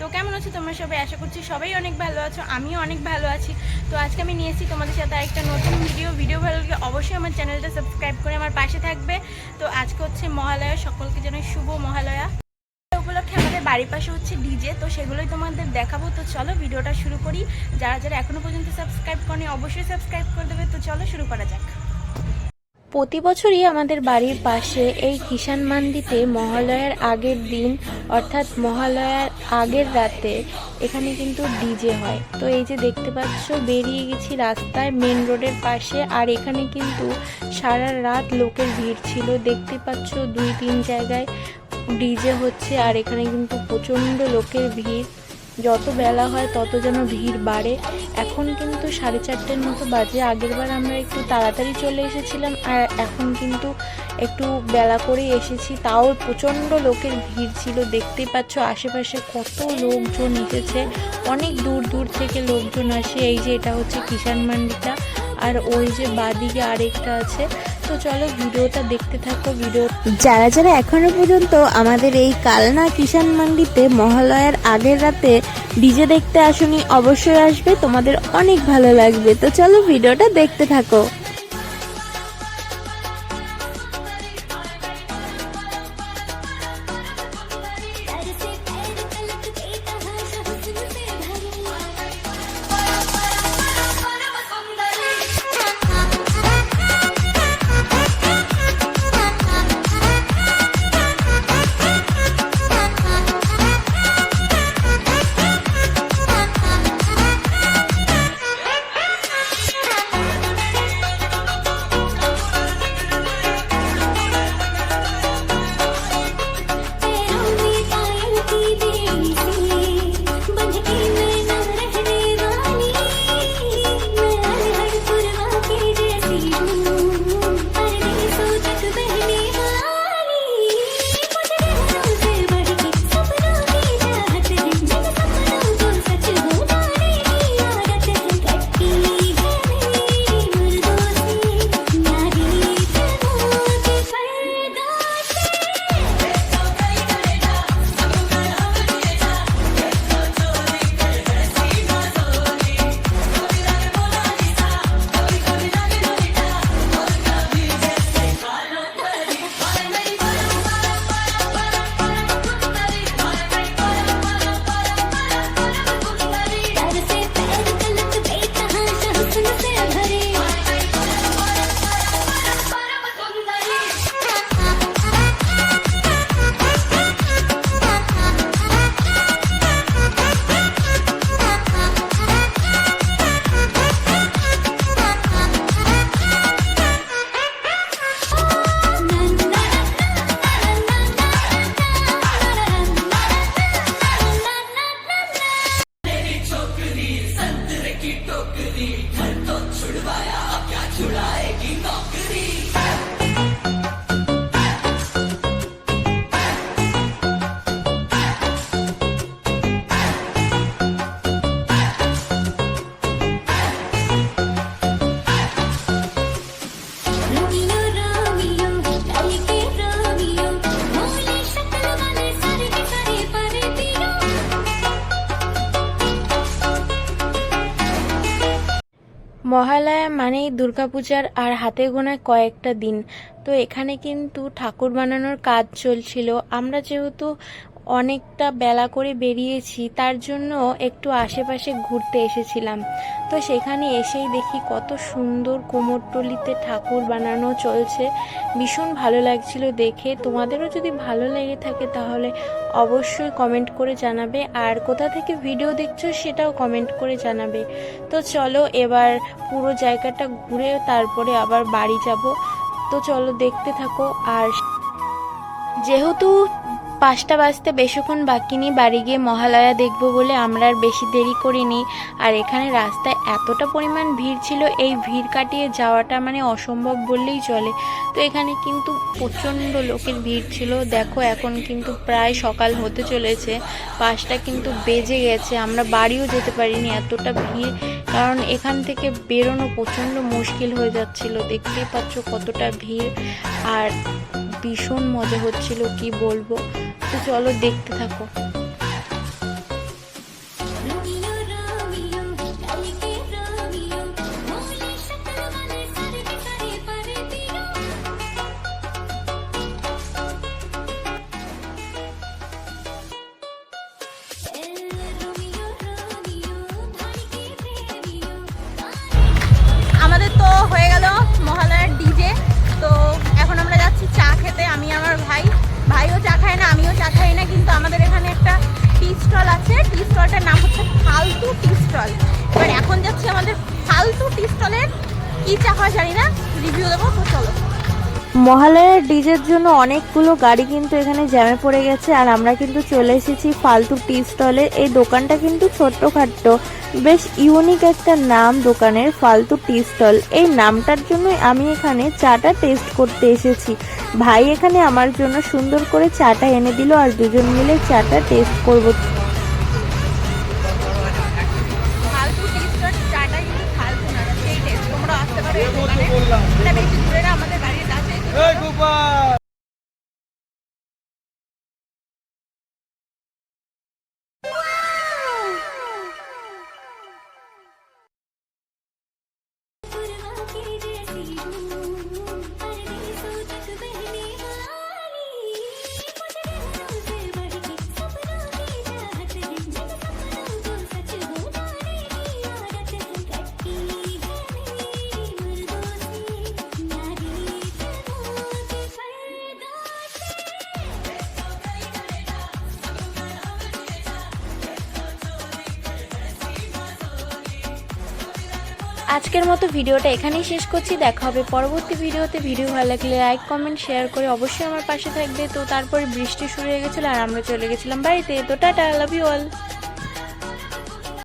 তোমরা সবাই? আশা করছি সবাই অনেক ভালো আছো, আমিও অনেক ভালো আছি। তো আজকে আমি নিয়ে এসেছি তোমাদের সাথে একটা নতুন ভিডিও ভিডিও ভালো লাগলে অবশ্যই আমার চ্যানেলটা সাবস্ক্রাইব করে আমার পাশে থাকবে। তো আজকে হচ্ছে মহালয়া, সকলকে জানাই শুভ মহালয়া। উপলক্ষে আমাদের বাড়ির পাশে হচ্ছে ডিজে তো সেগুলোই তোমাদের দেখাবো। তো চলো ভিডিওটা শুরু করি। যারা যারা এখনও পর্যন্ত সাবস্ক্রাইব করেনি, অবশ্যই সাবস্ক্রাইব করে দেবে। তো চলো শুরু করা যাক। প্রতি বছরই আমাদের বাড়ির পাশে এই কিষান মান্ডিতে মহালয়ার আগের দিন, অর্থাৎ মহালয়ার আগের রাতে এখানে কিন্তু ডিজে হয়। তো এই যে দেখতে পাচ্ছ, বেরিয়ে গেছি রাস্তায় মেন রোডের পাশে, আর এখানে কিন্তু সারা রাত লোকের ভিড় ছিল। দেখতে পাচ্ছ, দুই তিন জায়গায় ডিজে হচ্ছে, আর এখানে কিন্তু প্রচণ্ড লোকের ভিড়। যত বেলা হয় তত যেন ভিড় বাড়ে। এখন কিন্তু সাড়ে চারটের মতো বাজে। আগেরবার আমরা একটু তাড়াতাড়ি চলে এসেছিলাম আর এখন কিন্তু একটু বেলা করেই এসেছি। তাও প্রচণ্ড লোকের ভিড় ছিল। দেখতেই পাচ্ছ আশেপাশে কত লোকজন এসেছে। অনেক দূর দূর থেকে লোকজন আসে। এই যে এটা হচ্ছে কিষান মান্ডিটা আর ওই যে বাদিকে আরেকটা আছে। তো চলো ভিডিওটা দেখতে থাকো, ভিডিও যারা যারা এখনও পর্যন্ত আমাদের এই কালনা কিষান মান্ডিতে মহালয়ার আগের রাতে ডিজে দেখতে আসনি, অবশ্যই আসবে। তোমাদের অনেক ভালো লাগবে। তো চলো ভিডিওটা দেখতে থাকো। Dracula. মহালয়া মানেই দুর্গাপূজার আর হাতে গোনায় কয়েকটা দিন। তো এখানে কিন্তু ঠাকুর বানানোর কাজ চলছিল। আমরা যেহেতু অনেকটা বেলা করে বেরিয়েছি, তার জন্য একটু আশেপাশে ঘুরতে এসেছিলাম। তো সেখানে এসেই দেখি কত সুন্দর কোমরটলিতে ঠাকুর বানানো চলছে। ভীষণ ভালো লাগছিল দেখে। তোমাদেরও যদি ভালো লেগে থাকে তাহলে অবশ্যই কমেন্ট করে জানাবে। আর কোথা থেকে ভিডিও দেখছ সেটাও কমেন্ট করে জানাবে। তো চলো এবার পুরো জায়গাটা ঘুরে তারপরে আবার বাড়ি যাব। তো চলো দেখতে থাকো। আর যেহেতু পাঁচটা বাজতে বেশিক্ষণ বাকি নেই, বাড়ি গিয়ে মহালয়া দেখব বলে আমরা আর বেশি দেরি করিনি। আর এখানে রাস্তায় এতটা পরিমাণ ভিড় ছিল, এই ভিড় কাটিয়ে যাওয়াটা মানে অসম্ভব বললেই চলে। তো এখানে কিন্তু প্রচণ্ড লোকের ভিড় ছিল। দেখো, এখন কিন্তু প্রায় সকাল হতে চলেছে। পাঁচটা কিন্তু বেজে গেছে। আমরা বাড়িও যেতে পারিনি এতটা ভিড়, কারণ এখান থেকে বেরোনো প্রচণ্ড মুশকিল হয়ে যাচ্ছিল। দেখতেই পাচ্ছ কতটা ভিড়। আর ভীষণ মজা হচ্ছিল, কি বলব। তো চলো দেখতে থাকো। আমাদের তো হয়ে গেল মহালয়ার ডিজে, তো এখন আমরা যাচ্ছি চা খেতে। আছে টি স্টলটার নাম হচ্ছে ফালতু টি স্টল এবার এখন যাচ্ছি আমাদের ফালতু টি স্টলের কি চা হয় জানি না রিভিউ দেবো, তো চলো। মহালয়ার ডিজের জন্য অনেকগুলো গাড়ি কিন্তু এখানে জ্যামে পড়ে গেছে, আর আমরা কিন্তু চলে এসেছি ফালতু টি স্টলে এই দোকানটা কিন্তু ছোট্টখাট্ট, বেশ ইউনিক একটা নাম দোকানের ফালতু টি স্টল এই নামটার জন্যই আমি এখানে চাটা টেস্ট করতে এসেছি। ভাই এখানে আমার জন্য সুন্দর করে চাটা এনে দিল, আর দুজন মিলে চাটা টেস্ট করব। বাড়ির কাছে আজকের মতো ভিডিওটা এখানেই শেষ করছি। দেখা হবে পরবর্তী ভিডিওতে। ভিডিও ভালো লাগলে লাইক, কমেন্ট, শেয়ার করে অবশ্যই আমার পাশে থাকবে। তো তারপরে বৃষ্টি শুরু হয়ে গেছিল আর আমরা চলে গেছিলাম বাড়িতে। তো টাটা লাভ ইউ অল